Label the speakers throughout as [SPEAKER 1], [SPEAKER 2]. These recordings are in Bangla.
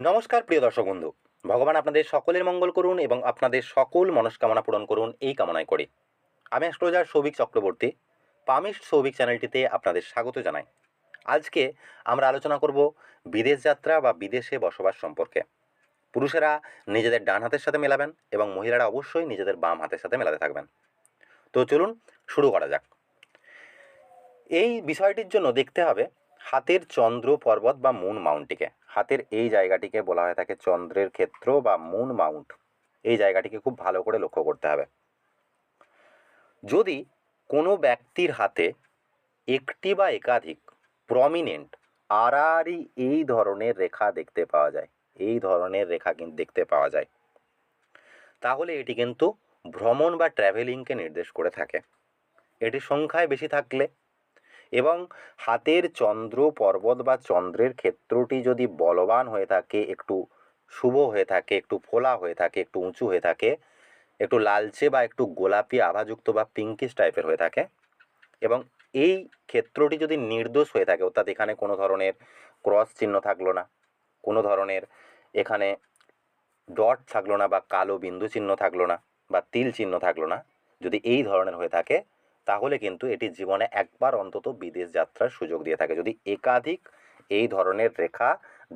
[SPEAKER 1] নমস্কার, প্রিয় দর্শক বন্ধু। ভগবান আপনাদের সকলের মঙ্গল করুন এবং আপনাদের সকল মনস্কামনা পূরণ করুন এই কামনায় করি। আমি অ্যাস্ট্রোলজার সৌভিক চক্রবর্তী পামিস্ট সৌভিক চ্যানেলটিতে আপনাদের স্বাগত জানাই। আজকে আমরা আলোচনা করব বিদেশ যাত্রা বা বিদেশে বসবাস সম্পর্কে। পুরুষেরা নিজেদের ডান হাতের সাথে মেলাবেন এবং মহিলারা অবশ্যই নিজেদের বাম হাতের সাথে মেলাতে থাকবেন। তো চলুন শুরু করা যাক। এই বিষয়টির জন্য দেখতে হবে হাতের চন্দ্র পর্বত বা মুন মাউন্টটিকে। হাতের এই জায়গাটিকে বলা হয়ে থাকে চন্দ্রের ক্ষেত্র বা মুন মাউন্ট এই জায়গাটিকে খুব ভালো করে লক্ষ্য করতে হবে। যদি কোনো ব্যক্তির হাতে একটি বা একাধিক প্রমিনেন্ট আড়াআড়ি এই ধরনের রেখা দেখতে পাওয়া যায়, এই ধরনের রেখা কিন্তু দেখতে পাওয়া যায়, তাহলে এটি কিন্তু ভ্রমণ বা ট্র্যাভেলিংকে নির্দেশ করে থাকে। এটি সংখ্যায় বেশি থাকলে এবং হাতের চন্দ্র পর্বত বা চন্দ্রের ক্ষেত্রটি যদি বলবান হয়ে থাকে, একটু শুভ হয়ে থাকে, একটু ফোলা হয়ে থাকে, একটু উঁচু হয়ে থাকে, একটু লালচে বা একটু গোলাপি, আভাযুক্ত বা পিঙ্কিশ টাইপের হয়ে থাকে এবং এই ক্ষেত্রটি যদি নির্দোষ হয়ে থাকে, অর্থাৎ এখানে কোনো ধরনের ক্রস চিহ্ন থাকল না, কোনো ধরনের এখানে ডট থাকল না বা কালো বিন্দু চিহ্ন থাকল না বা তিল চিহ্ন থাকল না, যদি এই ধরনের হয়ে থাকে তাহলে কিন্তু এটি জীবনে একবার অন্তত বিদেশ যাত্রার সুযোগ দিয়ে থাকে। যদি একাধিক এই ধরনের রেখা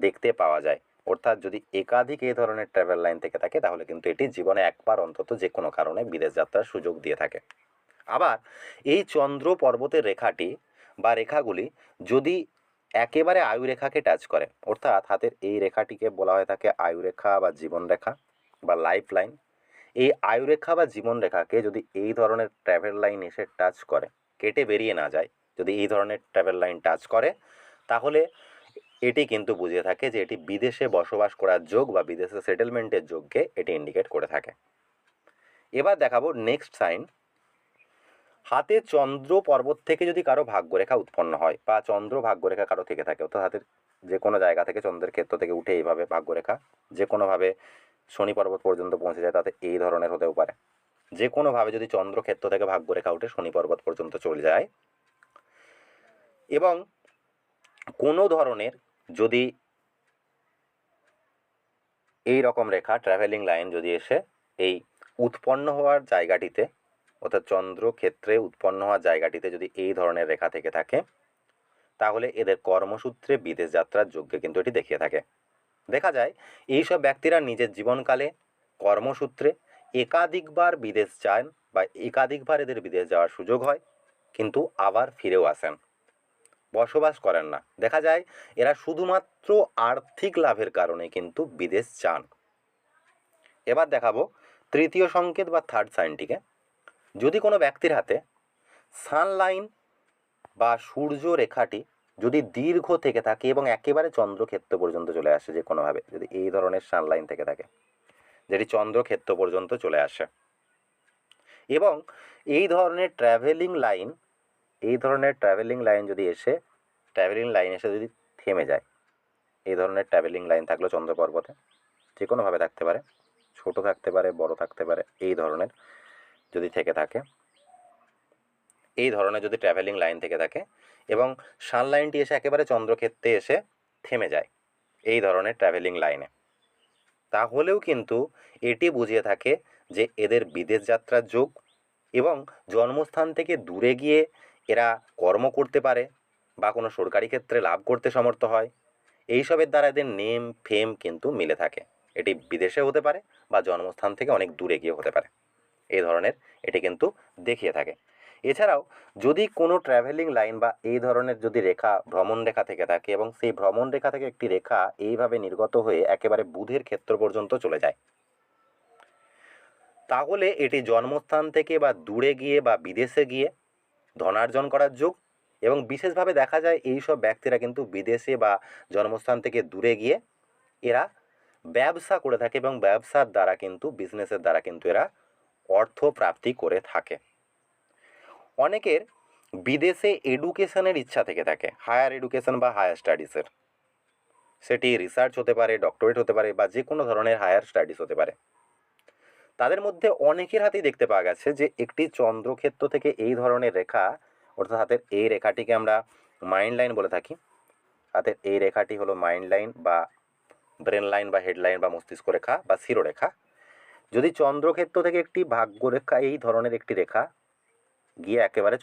[SPEAKER 1] দেখতে পাওয়া যায়, অর্থাৎ যদি একাধিক এই ধরনের ট্রাভেল লাইন থেকে থাকে, তাহলে কিন্তু এটি জীবনে একবার অন্তত যে কোনো কারণে বিদেশ যাত্রার সুযোগ দিয়ে থাকে। আবার এই চন্দ্র পর্বতের রেখাটি বা রেখাগুলি যদি একেবারে আয়ুরেখাকে টাচ করে, অর্থাৎ হাতের এই রেখাটিকে বলা হয়ে থাকে আয়ুরেখা বা জীবনরেখা বা লাইফ লাইন এই আয়ুরেখা বা জীবনরেখাকে যদি এই ধরনের ট্র্যাভেল লাইন এসে টাচ করে, কেটে বেরিয়ে না যায়, যদি এই ধরনের ট্র্যাভেল লাইন টাচ করে, তাহলে এটি কিন্তু বুঝিয়ে থাকে যে এটি বিদেশে বসবাস করার যোগ বা বিদেশে সেটেলমেন্টের যোগকে এটি ইন্ডিকেট করে থাকে। এবার দেখাবো নেক্সট সাইন হাতে চন্দ্র পর্বত থেকে যদি কারও ভাগ্যরেখা উৎপন্ন হয় বা চন্দ্র ভাগ্যরেখা কারও থেকে থাকে, অর্থাৎ হাতের যে কোনো জায়গা থেকে চন্দ্রের ক্ষেত্র থেকে উঠে এইভাবে ভাগ্যরেখা যে কোনোভাবে শনি পর্বত পর্যন্ত পৌঁছে যায়, তাতে এই ধরনের হতেও পারে। যে কোনোভাবে যদি চন্দ্র ক্ষেত্র থেকে ভাগ্যরেখা উঠে শনি পর্বত পর্যন্ত চলে যায়। এবং কোনো ধরনের যদি এই রকম রেখা ট্রাভেলিং লাইন যদি এসে এই উৎপন্ন হওয়ার জায়গাটিতে, অর্থাৎ চন্দ্র ক্ষেত্রে উৎপন্ন হওয়ার জায়গাটিতে যদি এই ধরনের রেখা থেকে থাকে, তাহলে এদের কর্মসূত্রে বিদেশ যাত্রার যোগ্য কিন্তু এটি দেখিয়ে থাকে। দেখা যায়, এইসব ব্যক্তিরা নিজের জীবনকালে কর্মসূত্রে একাধিকবার বিদেশ যান বা একাধিকবার এদের বিদেশ যাওয়ার সুযোগ হয়, কিন্তু আবার ফিরেও আসেন। বসবাস করেন না। দেখা যায়, এরা শুধুমাত্র আর্থিক লাভের কারণে কিন্তু বিদেশ যান। এবার দেখাবো তৃতীয় সংকেত বা থার্ড সাইনটিকে যদি কোনো ব্যক্তির হাতে সানলাইন বা সূর্য রেখাটি যদি দীর্ঘ থেকে থাকে এবং একেবারে চন্দ্রক্ষেত্র পর্যন্ত চলে আসে যে কোনোভাবে, যদি এই ধরনের সানলাইন থেকে থাকে, যেটি চন্দ্রক্ষেত্র পর্যন্ত চলে আসে। এবং এই ধরনের ট্রাভেলিং লাইন এই ধরনের ট্রাভেলিং লাইন যদি এসে ট্রাভেলিং লাইন এসে যদি থেমে যায়, এই ধরনের ট্রাভেলিং লাইন থাকল চন্দ্র পর্বতে যে কোনোভাবে থাকতে পারে, ছোট থাকতে পারে, বড় থাকতে পারে, এই ধরনের যদি থেকে থাকে এই ধরনের যদি ট্রাভেলিং লাইন থেকে থাকে এবং সান লাইনটি এসে একেবারে চন্দ্রক্ষেত্রে এসে থেমে যায় এই ধরনের ট্রাভেলিং লাইনে তাহলেও কিন্তু এটি বুঝিয়ে থাকে যে এদের বিদেশ যাত্রার যোগ এবং জন্মস্থান থেকে দূরে গিয়ে এরা কর্ম করতে পারে বা কোনো সরকারি ক্ষেত্রে লাভ করতে সমর্থ হয়। এইসবের দ্বারা এদের নেম ফেম কিন্তু মিলে থাকে। এটি বিদেশে হতে পারে বা জন্মস্থান থেকে অনেক দূরে গিয়ে হতে পারে। এই ধরনের এটি কিন্তু দেখিয়ে থাকে। এছাড়াও, যদি কোনো ট্রাভেলিং লাইন বা এই ধরনের যদি রেখা ভ্রমণ রেখা থেকে থাকে এবং সেই ভ্রমণ রেখা থেকে একটি রেখা এইভাবে নির্গত হয়ে একেবারে বুধের ক্ষেত্র পর্যন্ত চলে যায়। তাহলে এটি জন্মস্থান থেকে বা দূরে গিয়ে বা বিদেশে গিয়ে ধনার্জন করার যোগ এবং বিশেষভাবে দেখা যায় এই সব ব্যক্তিরা কিন্তু বিদেশে বা জন্মস্থান থেকে দূরে গিয়ে এরা ব্যবসা করে থাকে এবং ব্যবসার দ্বারা কিন্তু বিজনেসের দ্বারা কিন্তু এরা অর্থ প্রাপ্তি করে থাকে। অনেকের বিদেশে এডুকেশনের ইচ্ছা থেকে থাকে হায়ার এডুকেশন বা হায়ার স্টাডিজের সেটি রিসার্চ হতে পারে ডক্টরেট হতে পারে বা যে কোনো ধরনের হায়ার স্টাডিজ হতে পারে। তাদের মধ্যে অনেকের হাতেই দেখতে পাওয়া গেছে যে একটি চন্দ্রক্ষেত্র থেকে এই ধরনের রেখা, অর্থাৎ হাতের এই রেখাটিকে আমরা মাইন্ড লাইন বলে থাকি। হাতের এই রেখাটি হলো মাইন্ড লাইন বা ব্রেন লাইন বা হেডলাইন বা মস্তিষ্ক রেখা বা শিরোরেখা। যদি চন্দ্রক্ষেত্র থেকে একটি ভাগ্যরেখা এই ধরনের একটি রেখা গিয়ে একেবারে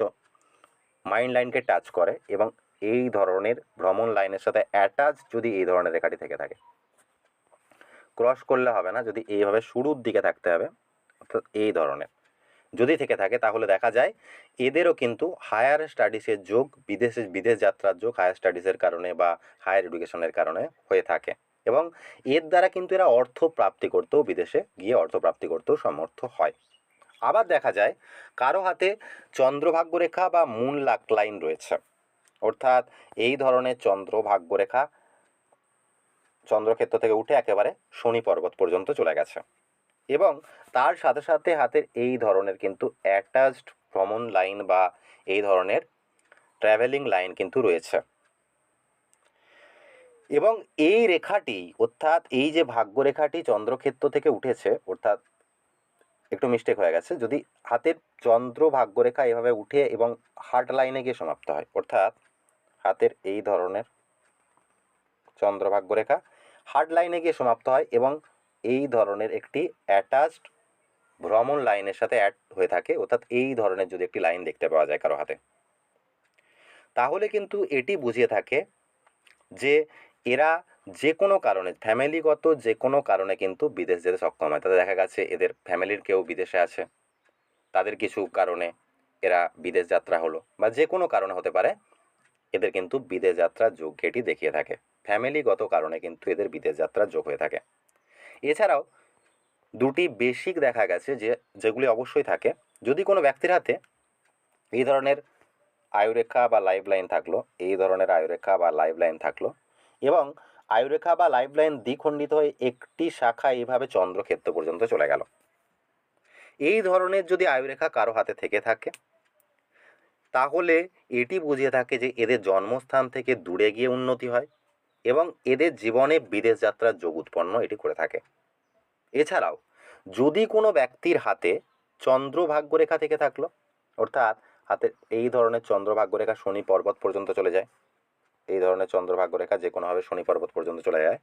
[SPEAKER 1] মাইন্ড লাইনকে টাচ করে এবং এই ধরনের ভ্রমণ লাইনের সাথে অ্যাটাচ যদি এই ধরনের রেখাটি থেকে থাকে। ক্রস করলে হবে না, যদি এইভাবে শুরুর দিকে থাকতে হবে, অর্থাৎ এই ধরনের। যদি থেকে থাকে, তাহলে দেখা যায় এদেরও কিন্তু হায়ার স্টাডিজের যোগ, বিদেশে, বিদেশ যাত্রার যোগ হায়ার স্টাডিজের কারণে বা হায়ার এডুকেশনের কারণে হয়ে থাকে। এবং এর দ্বারা কিন্তু এরা অর্থ প্রাপ্তি করতেও বিদেশে গিয়ে অর্থ প্রাপ্তি করতেও সমর্থ হয়। আবার দেখা যায় কারও হাতে চন্দ্রভাগ্যরেখা বা মুন লাক লাইন রয়েছে। অর্থাৎ এই ধরনের চন্দ্র ভাগ্যরেখা চন্দ্রক্ষেত্র থেকে উঠে একেবারে শনি পর্বত পর্যন্ত চলে গেছে। এবং তার সাথে সাথে হাতের এই ধরনের কিন্তু অ্যাটাচড ভ্রমণ লাইন বা এই ধরনের ট্রাভেলিং লাইন কিন্তু রয়েছে। এবং এই রেখাটি অর্থাৎ এই যে ভাগ্যরেখাটি চন্দ্রক্ষেত্র থেকে উঠেছে, অর্থাৎ একটু মিস্টেক হয়ে গেছে। যদি হাতের চন্দ্র ভাগ্যরেখা এভাবে উঠে এবং হার্ট লাইনে গিয়ে সমাপ্ত হয়, অর্থাৎ হাতের এই ধরনের চন্দ্র ভাগ্যরেখা হার্ট লাইনে গিয়ে সমাপ্ত হয় এবং এই ধরনের একটি অ্যাটাচড ভ্রমণ লাইনের সাথে অ্যাড হয়ে থাকে, অর্থাৎ এই ধরনের যদি একটি লাইন দেখতে পাওয়া যায় কারও হাতে। তাহলে কিন্তু এটি বুঝিয়ে থাকে যে এরা যে কোনো কারণে, ফ্যামিলিগত যে কোনো কারণে কিন্তু বিদেশ যেতে সক্ষম হয়। তাদের দেখা গেছে এদের ফ্যামিলির কেউ বিদেশে আছে। তাদের কিছু কারণে এরা বিদেশ যাত্রা হলো বা যে কোনো কারণে হতে পারে, এদের কিন্তু বিদেশ যাত্রার যোগ এটি দেখিয়ে থাকে। ফ্যামিলিগত কারণে কিন্তু এদের বিদেশ যাত্রার যোগ হয়ে থাকে। এছাড়াও দুটি বেসিক দেখা গেছে যে, যেগুলি অবশ্যই থাকে। যদি কোনো ব্যক্তির হাতে এই ধরনের আয়ুরেখা বা লাইফ লাইন থাকল, এই ধরনের আয়ুরেখা বা লাইফ লাইন থাকল এবং আয়ুরেখা বা লাইফ লাইন দ্বিখণ্ডিত হয়ে একটি শাখা এইভাবে চন্দ্রক্ষেত্র পর্যন্ত চলে গেল। এই ধরনের যদি আয়ুরেখা কারও হাতে থেকে থাকে, তাহলে এটি বুঝিয়ে থাকে যে এদের জন্মস্থান থেকে দূরে গিয়ে উন্নতি হয় এবং এদের জীবনে বিদেশ যাত্রার যোগ উৎপন্ন এটি করে থাকে। এছাড়াও, যদি কোনো ব্যক্তির হাতে চন্দ্র ভাগ্যরেখা থেকে থাকল, অর্থাৎ হাতে এই ধরনের চন্দ্র ভাগ্যরেখা শনি পর্বত পর্যন্ত চলে যায় এই ধরনের চন্দ্র ভাগ্যরেখা যে কোনোভাবে শনি পর্বত পর্যন্ত চলে যায়।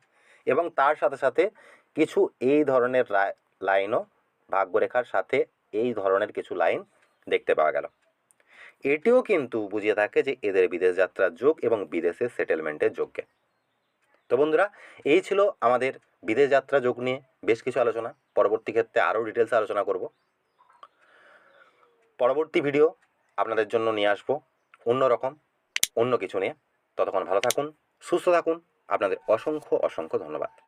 [SPEAKER 1] এবং তার সাথে সাথে কিছু এই ধরনের লাইনও ভাগ্যরেখার সাথে এই ধরনের কিছু লাইন দেখতে পাওয়া গেল। এটিও কিন্তু বুঝিয়ে থাকে যে এদের বিদেশ যাত্রার যোগ এবং বিদেশে সেটেলমেন্টের যোগ্যে তো বন্ধুরা, এই ছিল আমাদের বিদেশ যাত্রা যোগ নিয়ে বেশ কিছু আলোচনা। পরবর্তী ক্ষেত্রে আরও ডিটেলসে আলোচনা করব। পরবর্তী ভিডিও আপনাদের জন্য নিয়ে আসব অন্য রকম, অন্য কিছু নিয়ে। ততক্ষণ ভালো থাকুন সুস্থ থাকুন। আপনাদের অসংখ্য অসংখ্য ধন্যবাদ।